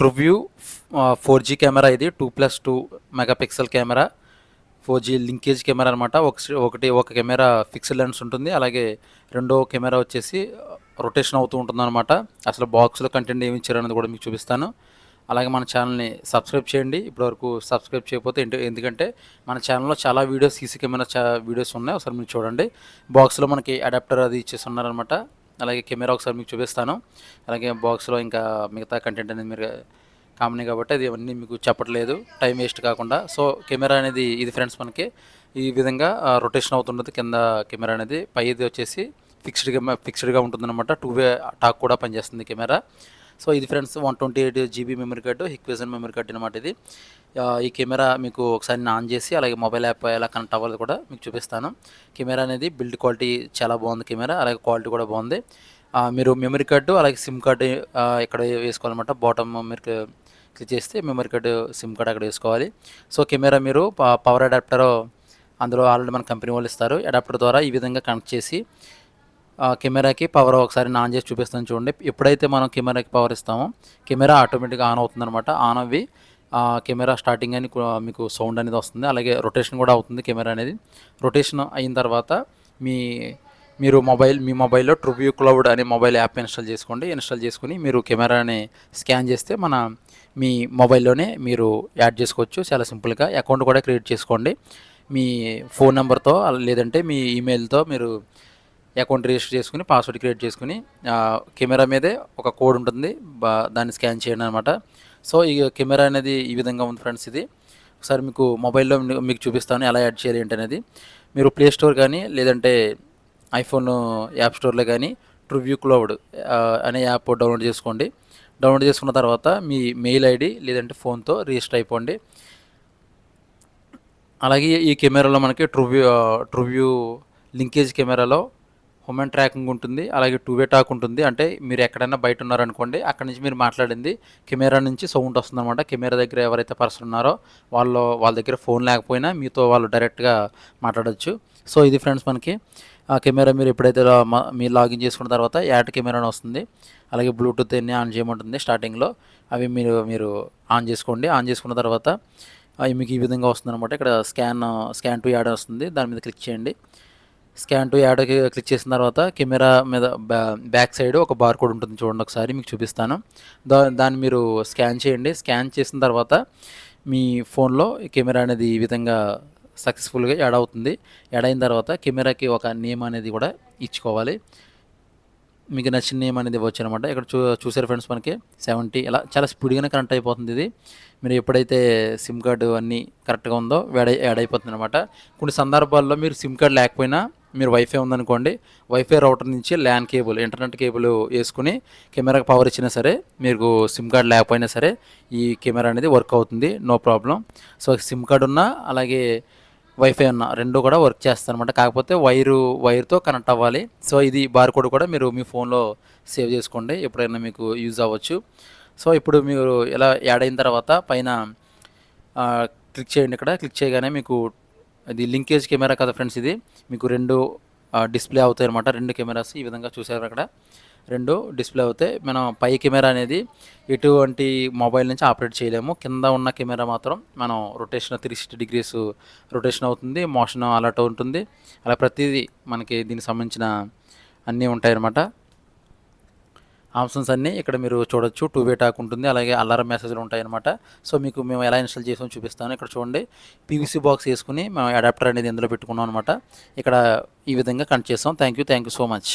ట్రువ్యూ four G camera ఇది two plus two megapixel camera four G linkage camera అనమాట ఒకటి ఒక కెమెరా ఫిక్స్డ్ లెన్స్ ఉంటుంది. అలాగే రెండో కెమెరా వచ్చేసి రొటేషన్ అవుతూ ఉంటుంది అనమాట అసలు బాక్స్లో కంటెంట్ ఏమి ఇచ్చారు అనేది కూడా మీకు చూపిస్తాను. అలాగే మన ఛానల్ని సబ్స్క్రైబ్ చేయండి. ఇప్పటివరకు సబ్స్క్రైబ్ చేయకపోతే ఎందుకంటే మన ఛానల్లో చాలా వీడియోస్ సీసీ కెమెరా వీడియోస్ ఉన్నాయి. ఒకసారి మీరు చూడండి. బాక్స్లో మనకి అడాప్టర్ అది ఇచ్చేసి ఉన్నారనమాట అలాగే కెమెరా ఒకసారి మీకు చూపిస్తాను. అలాగే బాక్స్లో ఇంకా మిగతా కంటెంట్ అనేది మీరు కామన్ కాబట్టి అది అవన్నీ మీకు చెప్పట్లేదు. టైం వేస్ట్ కాకుండా. సో కెమెరా అనేది ఇది ఫ్రెండ్స్ మనకి ఈ విధంగా రొటేషన్ అవుతున్నది. కింద కెమెరా అనేది పైది వచ్చేసి ఫిక్స్డ్గా ఫిక్స్డ్గా ఉంటుందన్నమాట. టూ వే టాక్ కూడా పనిచేస్తుంది కెమెరా. సో ఇది friends one twenty eight GB memory card Hikvision memory card అనమాట ఇది. ఈ కెమెరా మీకు ఒకసారి ఆన్ చేసి అలాగే మొబైల్ యాప్ ఎలా కనెక్ట్ అవ్వాలి కూడా మీకు చూపిస్తాను. కెమెరా అనేది బిల్డ్ క్వాలిటీ చాలా బాగుంది కెమెరా అలాగే క్వాలిటీ కూడా బాగుంది. మీరు మెమరీ కార్డు అలాగే సిమ్ కార్డు ఇక్కడ వేసుకోవాలన్నమాట. బాటమ్ మీరు క్లిక్ చేస్తే మెమరీ కార్డు సిమ్ కార్డు అక్కడ వేసుకోవాలి. సో కెమెరా మీరు ప- పవర్ అడాప్టర్ అందులో ఆల్రెడీ మన కంపెనీ వాళ్ళు ఇస్తారు. అడాప్టర్ ద్వారా ఈ విధంగా కనెక్ట్ చేసి కెమెరాకి పవర్ ఒకసారి ఆన్ చేసి చూపిస్తాను చూడండి. ఎప్పుడైతే మనం కెమెరాకి పవర్ ఇస్తామో కెమెరా ఆటోమేటిక్గా ఆన్ అవుతుంది అనమాట ఆన్ అవ్వి ఆ కెమెరా స్టార్టింగ్ అని మీకు సౌండ్ అనేది వస్తుంది. అలాగే రొటేషన్ కూడా అవుతుంది కెమెరా అనేది. రొటేషన్ అయిన తర్వాత మీ మీరు మొబైల్ మీ మొబైల్లో ట్రువ్యూ క్లౌడ్ అనే మొబైల్ యాప్ ఇన్స్టాల్ చేసుకోండి. ఇన్స్టాల్ చేసుకుని మీరు కెమెరాని స్కాన్ చేస్తే మన మీ మొబైల్లోనే మీరు యాడ్ చేసుకోవచ్చు. చాలా సింపుల్గా అకౌంట్ కూడా క్రియేట్ చేసుకోండి. మీ ఫోన్ నెంబర్తో లేదంటే మీ ఈమెయిల్తో మీరు అకౌంట్ రిజిస్టర్ చేసుకుని పాస్వర్డ్ క్రియేట్ చేసుకుని కెమెరా మీదే ఒక కోడ్ ఉంటుంది. బా- దాన్ని స్కాన్ చేయండి అనమాట సో ఈ కెమెరా అనేది ఈ విధంగా ఉంది ఫ్రెండ్స్ ఇది. ఒకసారి మీకు మొబైల్లో మీకు చూపిస్తాను ఎలా యాడ్ చేయాలి ఏంటి అనేది. మీరు ప్లే స్టోర్ కానీ లేదంటే ఐఫోన్ యాప్ స్టోర్లో కానీ ట్రువ్యూ క్లౌడ్ అనే యాప్ డౌన్లోడ్ చేసుకోండి. డౌన్లోడ్ చేసుకున్న తర్వాత మీ మెయిల్ ఐడి లేదంటే ఫోన్తో రిజిస్టర్ అయిపోండి. అలాగే ఈ కెమెరాలో మనకి ట్రువ్యూ ట్రువ్యూ లింకేజ్ కెమెరాలో హ్యూమన్ ట్రాకింగ్ ఉంటుంది అలాగే టూ వే టాక్ ఉంటుంది. అంటే మీరు ఎక్కడైనా బయట ఉన్నారనుకోండి అక్కడ నుంచి మీరు మాట్లాడింది కెమెరా నుంచి సౌండ్ వస్తుంది అనమాట కెమెరా దగ్గర ఎవరైతే పర్సన్ ఉన్నారో వాళ్ళు వాళ్ళ దగ్గర ఫోన్ లేకపోయినా మీతో వాళ్ళు డైరెక్ట్గా మాట్లాడవచ్చు సో ఇది ఫ్రెండ్స్ మనకి ఆ కెమెరా మీరు ఎప్పుడైతే మీరు లాగిన్ చేసుకున్న తర్వాత యాడ్ కెమెరా అని వస్తుంది. అలాగే బ్లూటూత్ అన్ని ఆన్ చేయమంటుంది స్టార్టింగ్లో అవి మీరు మీరు ఆన్ చేసుకోండి. ఆన్ చేసుకున్న తర్వాత అవి మీకు ఈ విధంగా వస్తుంది అనమాట ఇక్కడ స్కాన్ స్కాన్ టు యాడ్ వస్తుంది. దాని మీద క్లిక్ చేయండి. స్కాన్ టు యాడ్ క్లిక్ చేసిన తర్వాత కెమెరా మీద బ్యా- బ్యాక్ సైడ్ ఒక బార్ కోడ్ ఉంటుంది చూడండి ఒకసారి మీకు చూపిస్తాను. దా దాన్ని మీరు స్కాన్ చేయండి. స్కాన్ చేసిన తర్వాత మీ ఫోన్లో ఈ కెమెరా అనేది ఈ విధంగా సక్సెస్ఫుల్గా యాడ్ అవుతుంది. యాడ్ అయిన తర్వాత కెమెరాకి ఒక నేమ్ అనేది కూడా ఇచ్చుకోవాలి. మీకు నచ్చిన నేమ్ అనేది ఇవ్వచ్చు అనమాట. ఇక్కడ చూ చూసారు ఫ్రెండ్స్ మనకి సెవెంటీ ఇలా చాలా స్పీడ్గానే కనెక్ట్ అయిపోతుంది ఇది. మీరు ఎప్పుడైతే సిమ్ కార్డు అన్నీ కరెక్ట్గా ఉందో యాడ్ యాడ్ అయిపోతుంది అనమాట. కొన్ని సందర్భాల్లో మీరు సిమ్ కార్డ్ లేకపోయినా మీరు వైఫై ఉందనుకోండి వైఫై రౌటర్ నుంచి ల్యాన్ కేబుల్ ఇంటర్నెట్ కేబుల్ వేసుకుని కెమెరాకి పవర్ ఇచ్చినా సరే మీకు సిమ్ కార్డ్ లేకపోయినా సరే ఈ కెమెరా అనేది వర్క్ అవుతుంది no problem so SIM card ఉన్నా అలాగే వైఫై ఉన్న రెండు కూడా వర్క్ చేస్తాను అనమాట కాకపోతే వైరు వైర్తో కనెక్ట్ అవ్వాలి. సో ఇది బార్ కోడ్ కూడా మీరు మీ ఫోన్లో సేవ్ చేసుకోండి ఎప్పుడైనా మీకు యూజ్ అవ్వచ్చు. సో ఇప్పుడు మీరు ఇలా యాడ్ అయిన తర్వాత పైన క్లిక్ చేయండి ఇక్కడ. క్లిక్ చేయగానే మీకు ఇది లింకేజ్ కెమెరా కదా ఫ్రెండ్స్ ఇది. మీకు రెండు డిస్ప్లే అవుతాయి అనమాట రెండు కెమెరాస్ ఈ విధంగా చూసారు అక్కడ. రెండు డిస్ప్లే అవుతాయి. మనం పై కెమెరా అనేది ఎటువంటి మొబైల్ నుంచి ఆపరేట్ చేయలేము. కింద ఉన్న కెమెరా మాత్రం మనం rotation three sixty degrees rotation అవుతుంది. మోషన్ అలర్ట్ ఉంటుంది అలా ప్రతిదీ మనకి దీనికి సంబంధించిన అన్నీ ఉంటాయన్నమాట. ఆప్షన్స్ అన్నీ ఇక్కడ మీరు చూడొచ్చు. టూ వే టాక్ ఉంటుంది. అలాగే అలారం మెసేజ్లు ఉంటాయన్నమాట. సో మీకు మేము ఎలా ఇన్స్టాల్ చేసామో చూపిస్తాను. ఇక్కడ చూడండి. పీవీసీ బాక్స్ వేసుకుని మేము అడాప్టర్ అనేది ఇందులో పెట్టుకున్నాం అనమాట ఇక్కడ ఈ విధంగా కనెక్ట్ చేస్తాం thank you thank you so much